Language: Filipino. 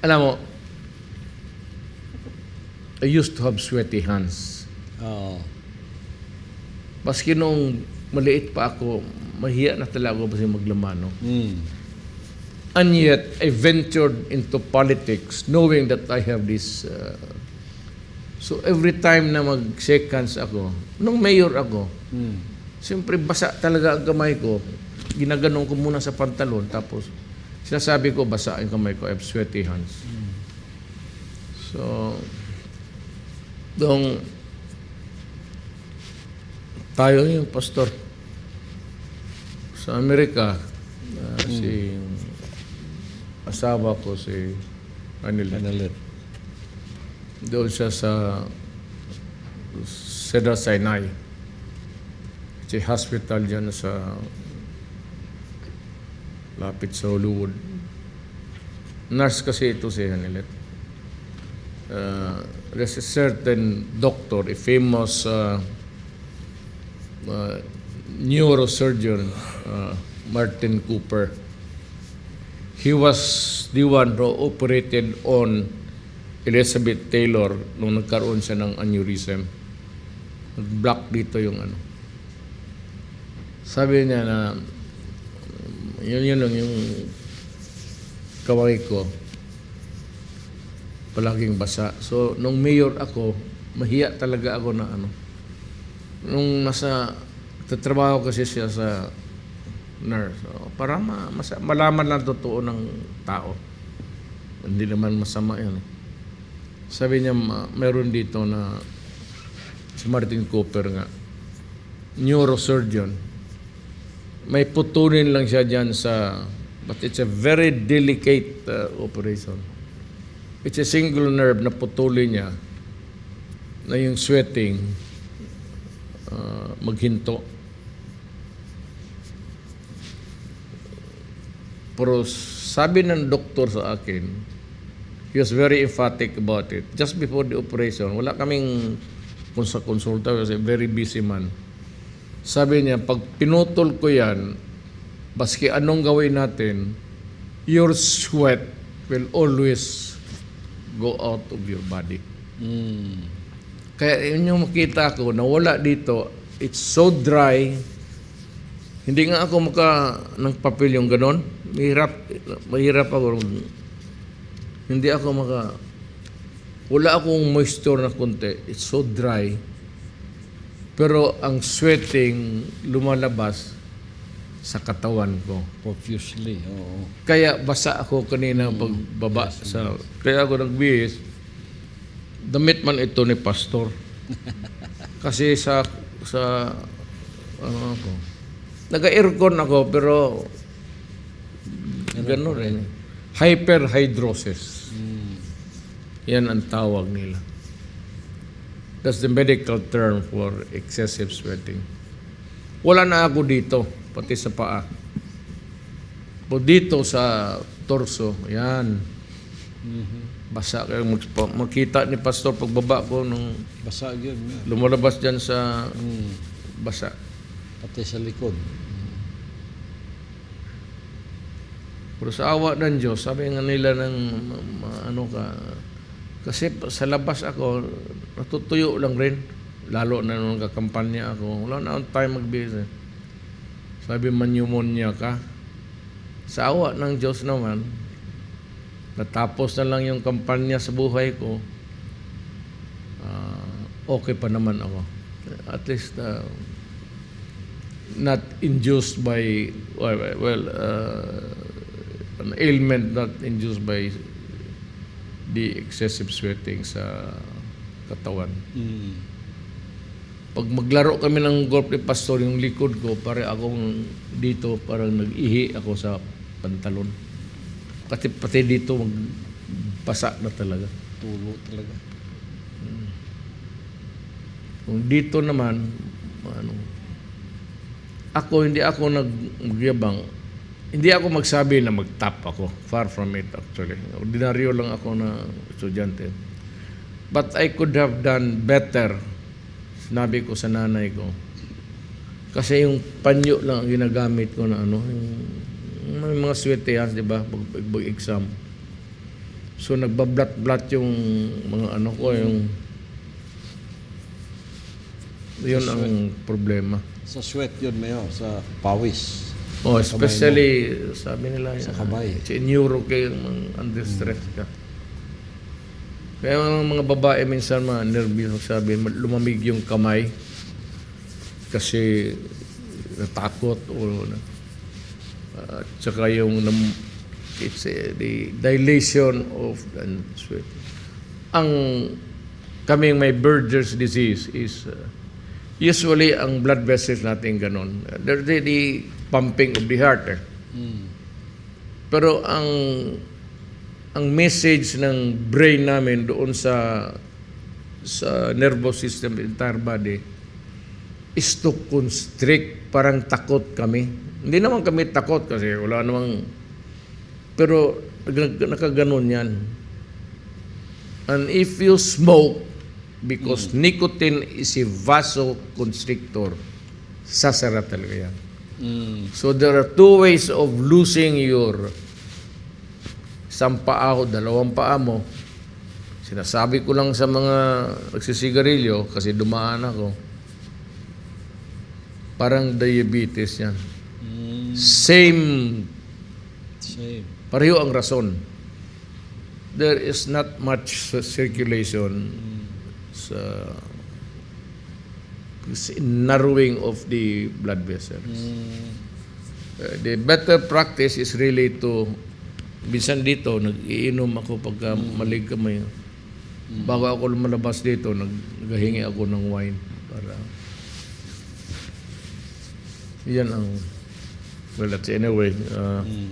Alam mo, I used to have sweaty hands. Oo. Maski nung maliit pa ako, mahiya na talaga ako kasi maglamano. Mm. And yet, I ventured into politics knowing that I have this... uh, so every time na mag-shake hands ako, nung mayor ako, Mm. siyempre basa talaga ang kamay ko. Ginaganong ko muna sa pantalon, tapos sinasabi ko, basa ang kamay ko, I have sweaty hands. So, dong tayo yung pastor sa Amerika, uh, si asawa ko si Anil. Kanalit. Doon siya sa Cedar Sinai. Si hospital dyan sa lapit sa Hollywood. Nurse kasi ito si Hanilet. Uh, there's a certain doctor, a famous uh, uh, neurosurgeon, uh, Martin Cooper. He was the one who operated on Elizabeth Taylor nung nagkaroon siya ng aneurysm. Nag-block dito yung ano. Sabi niya na yun yun lang yung kaway ko palaging basa. So, nung mayor ako, mahiya talaga ako na ano. Nung nasa, tatrabaho kasi siya sa nurse. So, para ma, masa, malaman lang totoo ng tao. Hindi naman masama yan. Sabi niya, ma, meron dito na si Martin Cooper nga, neurosurgeon. May putulin lang siya dyan sa, but it's a very delicate uh, operation. It's a single nerve na putulin niya na yung sweating uh, maghinto. Pero sabi ng doktor sa akin, he was very emphatic about it. Just before the operation, wala kaming konsulta kasi very busy man. Sabi niya, pag pinutol ko yan, baski anong gawin natin, your sweat will always go out of your body. Mm. Kaya yun yung makita ko, nawala dito, it's so dry, hindi nga ako maka ng papel yung ganon. Mahirap, mahirap ako. Hindi ako maka, wala akong moisture na konti. It's so dry. Pero ang sweating lumalabas sa katawan ko. Profusely. Oo. Kaya basa ako kanina pagbaba sa kaya ako nagbihis. Damit man ito ni pastor. Kasi sa sa ano ako. Naga-aircon ako pero gano'n rin. Hyperhidrosis. Mm. Yan ang tawag nila. That's the medical term for excessive sweating. Wala na ako dito, pati sa paa. O dito sa torso, yan. Basa kayo makita ni pastor pagbaba ko nung Basa yun. lumalabas dyan sa Mm. basa. Pati sa likod. Pero sa awa ng Diyos, sabi nga nila ng ma- ma- ano ka, kasi sa labas ako, natutuyo lang rin. Lalo na nung kakampanya ako, wala na akong time mag-business. Sabi man pneumonia ka. Sa awa ng Diyos naman, natapos na lang yung kampanya sa buhay ko, ah, okay pa naman ako. At least, ah, not induced by, well uh, an ailment not induced by the excessive sweating sa katawan. Mm. Pag maglaro kami ng golf ni Pastor, yung likod ko, pare akong dito, parang nag-ihi ako sa pantalon. Kasi pati dito, magbasa na talaga. Tulo talaga. Kung dito naman, ano, ako, hindi ako nagyabang. Hindi ako magsabi na mag-top ako. Far from it, actually. Ordinaryo lang ako na estudyante. But I could have done better. Sinabi ko sa nanay ko. Kasi yung panyo lang ang ginagamit ko na ano. Yung, may mga sweaty hands, di ba? Pag, pag, pag exam. So nagbablat-blat yung mga ano ko, yung yun ang problema. Sa sweat yun, Mayor. Sa pawis. Oh, especially, sabi nila, Sa kamay. sa neuro kayo, under stress ka. Kaya ang mga babae minsan mga nervous, sabi, lumamig yung kamay kasi natakot o at saka yung it's eh, the dilation of and sweat. Ang kaming may Berger's disease is uh, usually ang blood vessels natin ganun. They're the, the pumping of the heart. Eh. Mm. Pero ang ang message ng brain namin doon sa sa nervous system, entire body, is to constrict, parang takot kami. Hindi naman kami takot kasi wala namang, pero nakaganon yan. And if you smoke, because nicotine is a vasoconstrictor, sasara talaga yan. Mm. So there are two ways of losing your isang paa o dalawang paa mo. Sinasabi ko lang sa mga nagsisigarilyo kasi dumaan ako. Parang diabetes yan. Mm. Same, Same. pareho ang rason. There is not much circulation sa narrowing of the blood vessels. Mm. Uh, the better practice is really to minsan dito nag-iinom ako pagka malig kamay. Bago ako lumalabas dito, nag- naghahingi ako ng wine para yan ang well that's anyway uh, Mm.